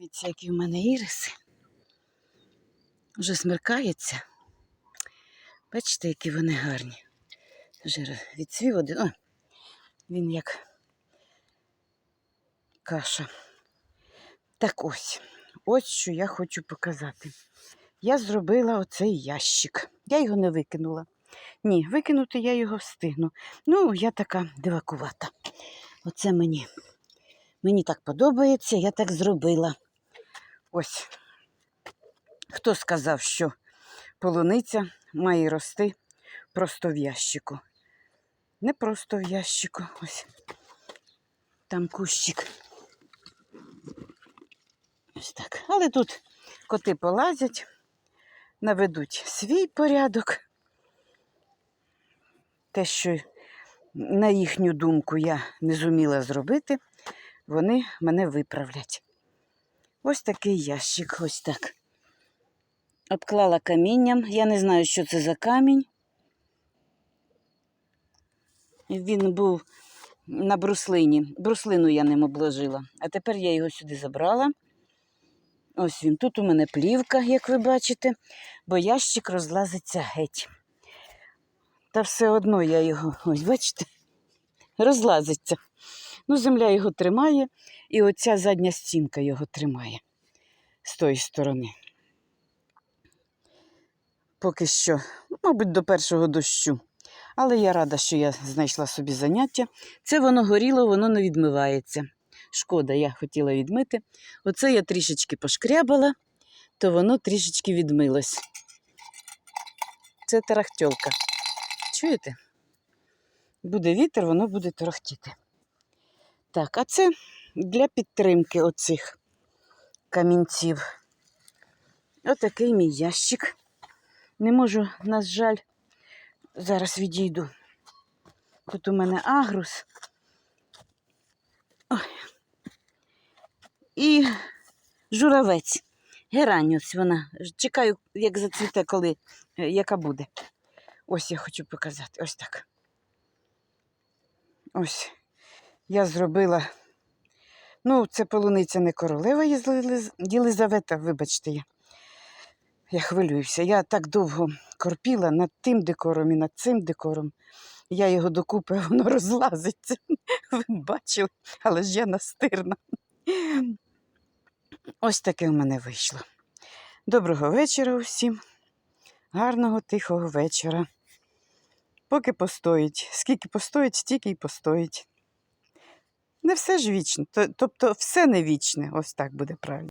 Дивіться, які в мене іриси. Вже смеркається. Бачите, які вони гарні. Вже відцвів один. О, він як каша. Так ось, ось що я хочу показати. Я зробила оцей ящик. Я його не викинула. Ні, викинути я його встигну. Ну, я така дивакувата. Оце мені. Мені так подобається, я так зробила. Ось. Хто сказав, що полуниця має рости просто в ящику? Не просто в ящику. Ось. Там кущик. Ось так. Але тут коти полазять, наведуть свій порядок. Те, що на їхню думку я не зуміла зробити, вони мене виправлять. Ось такий ящик, ось так. Обклала камінням. Я не знаю, що це за камінь. Він був на бруслині. Бруслину я ним обложила. А тепер я його сюди забрала. Ось він. Тут у мене плівка, як ви бачите, бо ящик розлазиться геть. Та все одно я його, ось бачите, розлазиться. Ну, земля його тримає, і оця задня стінка його тримає з тої сторони. Поки що, мабуть, до першого дощу. Але я рада, що я знайшла собі заняття. Це воно горіло, воно не відмивається. Шкода, я хотіла відмити. Оце я трішечки пошкрябала, то воно трішечки відмилось. Це тарахтьолка. Чуєте? Буде вітер, воно буде торохтіти. Так, а це для підтримки оцих камінців. Отакий мій ящик. Не можу, на жаль, зараз відійду. Тут у мене агрус. Ой. І журавець. Гераніус вона. Чекаю, як зацвіте, коли, е, яка буде. Ось я хочу показати. Ось так. Ось. Я зробила. Ну, це полуниця не королева Єлизавета, вибачте я. Я хвилююся. Я так довго корпіла над тим декором і над цим декором. Я його докупи, воно розлазиться. Ви бачили, але ж я настирна. Ось таке в мене вийшло. Доброго вечора усім. Гарного, тихого вечора. Поки постоїть. Скільки постоїть, стільки й постоїть. Не все ж вічно. Тобто все не вічне, ось так буде правильно.